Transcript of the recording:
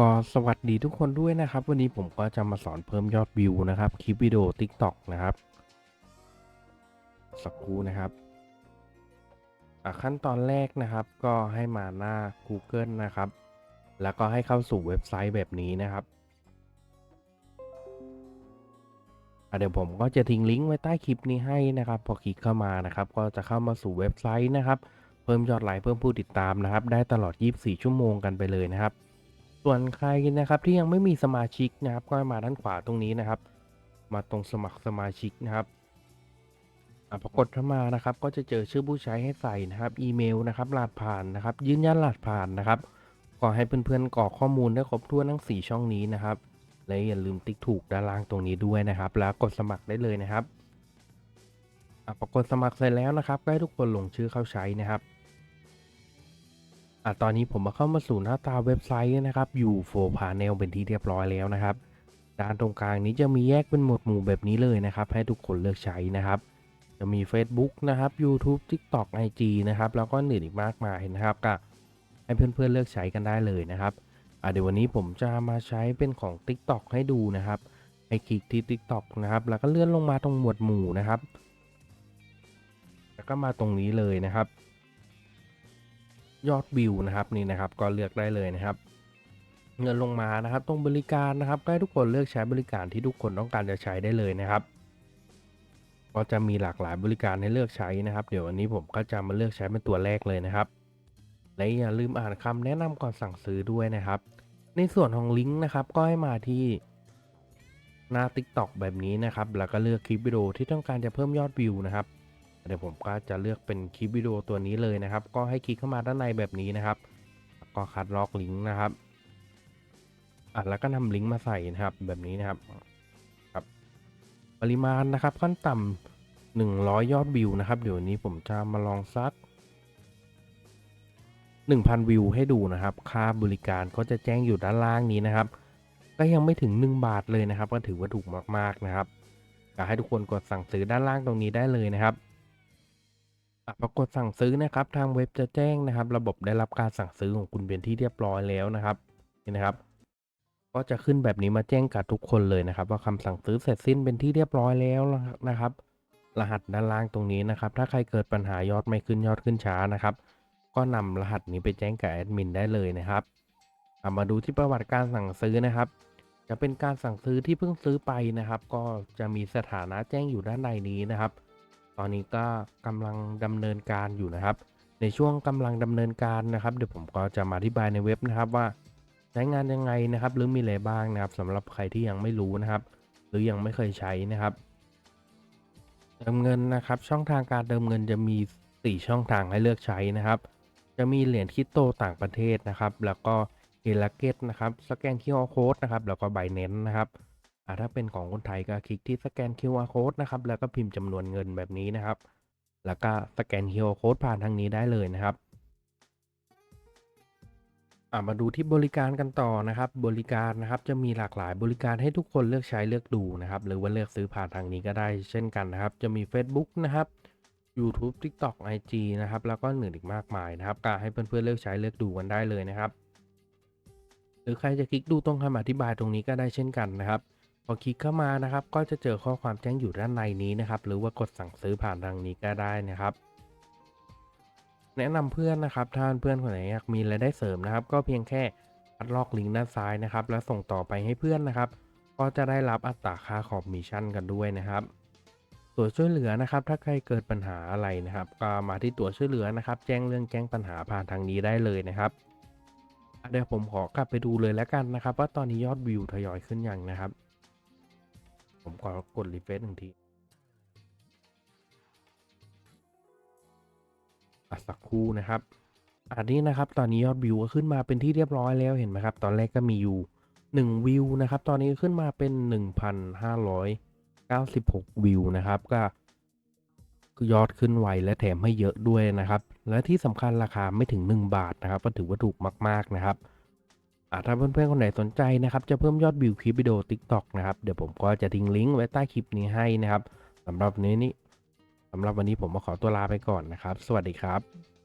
ก็สวัสดีทุกคนด้วยนะครับ วันนี้ผมก็จะมาสอนเพิ่มยอดวิวนะครับ คลิปวิดีโอ TikTok นะครับ สักครู่นะครับขั้นตอนแรกนะครับ ก็ให้มาหน้า Google นะครับ แล้วก็ให้เข้าสู่เว็บไซต์แบบนี้นะครับเดี๋ยวผมก็จะทิ้งลิงก์ไว้ใต้คลิปนี้ให้นะครับ พอคลิกเข้ามานะครับ ก็จะเข้ามาสู่เว็บไซต์นะครับ เพิ่มยอดไลค์เพิ่มผู้ติดตามนะครับ ได้ตลอด 24 ชั่วโมงกันไปเลยนะครับ ส่วนใครนะครับที่ยังไม่มีสมาชิกนะครับ ก็มาด้านขวาตรงนี้นะครับ มาตรงสมัครสมาชิกนะครับอะพอกดเข้ามานะครับ ก็จะเจอชื่อผู้ใช้ให้ใส่นะครับ อีเมลนะครับรหัสผ่านนะครับ ยืนยันรหัสผ่านนะครับก็ให้เพื่อนๆกรอกข้อมูลได้ครบถ้วนทั้ง 4 ช่องนี้นะครับ และอย่าลืมติ๊กถูกด้านล่างตรงนี้ด้วยนะครับ แล้วกดสมัครได้เลยนะครับอะพอกดสมัครเสร็จแล้วนะครับ ก็ให้ทุกคนลงชื่อเข้าใช้นะครับ อะตอนนี้ผมมาเข้ามาสู่หน้าตาเว็บไซต์นะครับ อยู่โฟพาเนลเป็นที่เรียบร้อยแล้วนะครับ ด้านตรงกลางนี้จะมีแยกเป็นหมวดหมู่แบบนี้เลยนะครับ ให้ทุกคนเลือกใช้นะครับ จะมี Facebook นะครับ YouTube TikTok IG นะครับ แล้วก็อื่นอีกมากมายนะครับก็ให้เพื่อนๆเลือกใช้กันได้เลยนะครับอะเดี๋ยววันนี้ผมจะมาใช้เป็นของ TikTok ให้ดูนะครับให้คลิกที่ TikTok นะครับ แล้วก็เลื่อนลงมาตรงหมวดหมู่นะครับ แล้วก็มาตรงนี้เลยนะครับ ยอดวิวนะครับนี่นะครับก็เลือกได้เลยนะครับ เงินลงมานะครับ ตรงบริการนะครับก็ให้ทุกคนเลือกใช้บริการที่ทุกคนต้องการจะใช้ได้เลยนะครับ ก็จะมีหลากหลายบริการให้เลือกใช้นะครับ เดี๋ยววันนี้ผมก็จะมาเลือกใช้เป็นตัวแรกเลยนะครับและอย่าลืมอ่านคำแนะนำก่อนสั่งซื้อด้วยนะครับ ในส่วนของลิงก์นะครับก็ให้มาที่หน้า TikTok แบบนี้นะครับ แล้วก็เลือกคลิปวิดีโอที่ต้องการจะเพิ่มยอดวิวนะครับ เดี๋ยวผมก็จะเลือกเป็นคลิปวิดีโอตัวนี้เลยนะครับ ก็ให้คลิกเข้ามาด้านในแบบนี้นะครับก็คัดลอกลิงก์นะครับอะแล้วก็นำลิงก์มาใส่นะครับแบบนี้นะครับครับ ปริมาณนะครับขั้นต่ำ100 ยอดวิวนะครับ เดี๋ยวนี้ผมจะมาลองซัก 1,000 วิวให้ดูนะครับ ค่าบริการก็จะแจ้งอยู่ด้านล่างนี้นะครับ ก็ยังไม่ถึง 1 บาทเลยนะครับ ก็ถือว่าถูกมากๆนะครับอยากให้ทุกคนกดสั่งซื้อด้านล่างตรงนี้ได้เลยนะครับ อะพอกดสั่งซื้อนะครับทางเว็บจะแจ้งนะครับ ระบบได้รับการสั่งซื้อของคุณเป็นที่เรียบร้อยแล้วนะครับนี่นะครับ ก็จะขึ้นแบบนี้มาแจ้งกับทุกคนเลยนะครับ ว่าคำสั่งซื้อเสร็จสิ้นเป็นที่เรียบร้อยแล้วนะครับ รหัสด้านล่างตรงนี้นะครับ ถ้าใครเกิดปัญหายอดไม่ขึ้นยอดขึ้นช้านะครับ ก็นำรหัสนี้ไปแจ้งกับแอดมินได้เลยนะครับอะมาดูที่ประวัติการสั่งซื้อนะครับ จะเป็นการสั่งซื้อที่เพิ่งซื้อไปนะครับ ก็จะมีสถานะแจ้งอยู่ด้านในนี้นะครับ ตอนนี้ก็กำลังดำเนินการอยู่นะครับ ในช่วงกำลังดำเนินการนะครับ เดี๋ยวผมก็จะมาอธิบายในเว็บนะครับว่าใช้งานยังไงนะครับ หรือมีอะไรบ้างนะครับสำหรับใครที่ยังไม่รู้นะครับ หรือยังไม่เคยใช้นะครับ เติมเงินนะครับ ช่องทางการเติมเงินจะมี 4 ช่องทางให้เลือกใช้นะครับ จะมีเหรียญคริปโตต่างประเทศนะครับ แล้วก็เอลักเก็ตนะครับ สแกน QR code นะครับ แล้วก็ไบเน้นนะครับ อ่าถ้าเป็นของคนไทยก็คลิกที่สแกน QR code นะครับ แล้วก็พิมพ์จำนวนเงินแบบนี้นะครับ แล้วก็สแกน QR code ผ่านทางนี้ได้เลยนะครับอ่ามาดูที่บริการกันต่อนะครับ บริการนะครับจะมีหลากหลายบริการให้ทุกคนเลือกใช้เลือกดูนะครับ หรือว่าเลือกซื้อผ่านทางนี้ก็ได้เช่นกันนะครับ จะมี Facebook นะครับ YouTube TikTok IG นะครับ แล้วก็อื่นอีกมากมายนะครับก็ให้เพื่อนๆเลือกใช้เลือกดูกันได้เลยนะครับ หรือใครจะคลิกดูตรงคำอธิบายตรงนี้ก็ได้เช่นกันนะครับ พอคลิกเข้ามานะครับ ก็จะเจอข้อความแจ้งอยู่ด้านในนี้นะครับ หรือว่ากดสั่งซื้อผ่านทางนี้ก็ได้นะครับ แนะนำเพื่อนนะครับถ้าเพื่อนคนไหนอยากมีรายได้เสริมนะครับ ก็เพียงแค่คัดลอกลิงก์ด้านซ้ายนะครับ แล้วส่งต่อไปให้เพื่อนนะครับ ก็จะได้รับอัตราค่าคอมมิชชั่นกันด้วยนะครับตัวช่วยเหลือนะครับ ถ้าใครเกิดปัญหาอะไรนะครับก็มาที่ตัวช่วยเหลือนะครับ แจ้งเรื่องแจ้งปัญหาผ่านทางนี้ได้เลยนะครับเดี๋ยวผมขอกลับไปดูเลยแล้วกันนะครับ ว่าตอนนี้ยอดวิวทยอยขึ้นยังนะครับ ผมขอกดรีเฟรชหนึ่งทีอสักครู่นะครับ อันนี้นะครับตอนนี้ยอดวิวก็ขึ้นมาเป็นที่เรียบร้อยแล้วเห็นไหมครับ ตอนแรกก็มีอยู่1วิวนะครับ ตอนนี้ขึ้นมาเป็น 1,596 วิวนะครับ ก็ยอดขึ้นไวและแถมให้เยอะด้วยนะครับ และที่สำคัญราคาไม่ถึง 1 บาทนะครับ ก็ถือว่าถูกมาก ๆนะครับ ถ้าเพื่อนๆคนไหนสนใจนะครับจะเพิ่มยอดวิวคลิปวิดีโอ TikTok นะครับเดี๋ยวผมก็จะทิ้งลิงก์ไว้ใต้คลิปนี้ให้นะครับสำหรับวันนี้นี่สำหรับวันนี้ผมมาขอตัวลาไปก่อนนะครับ สวัสดีครับ